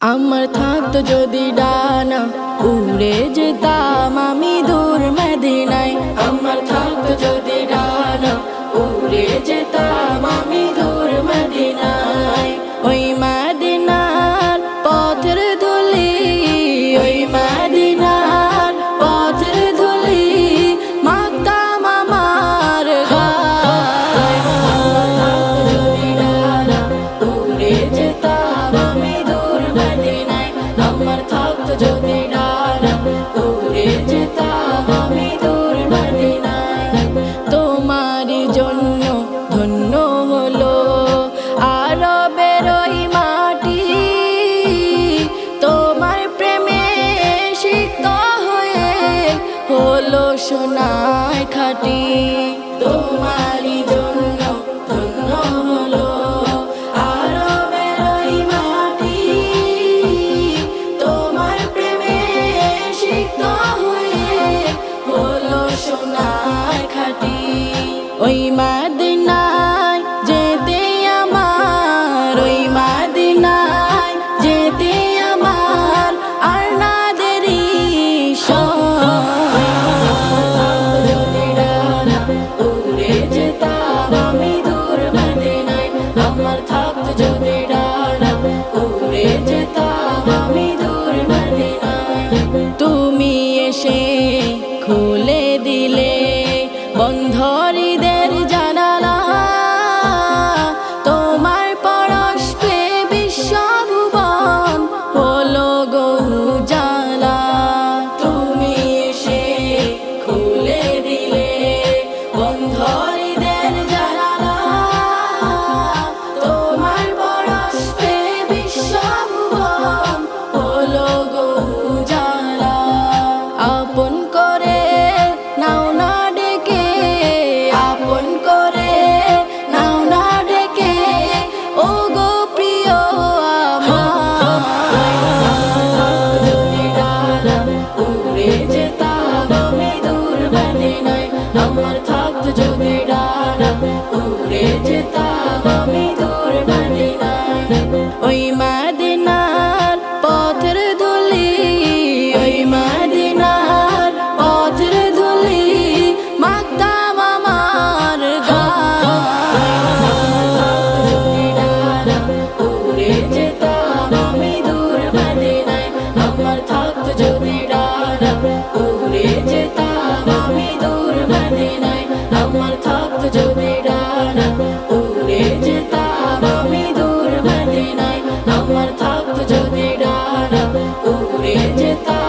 আমার থাকতো যদি ডানা উড়ে যেতাম আমি দূর মেদিন। সোনায় খাটি। তোমারই জন্য ধন্য হলো আরও বেরোই মাটি। তোমার প্রেমে সিদ্ধ হয়ে হলো সোনায় খাটি। ওই মা সে খুলে digital.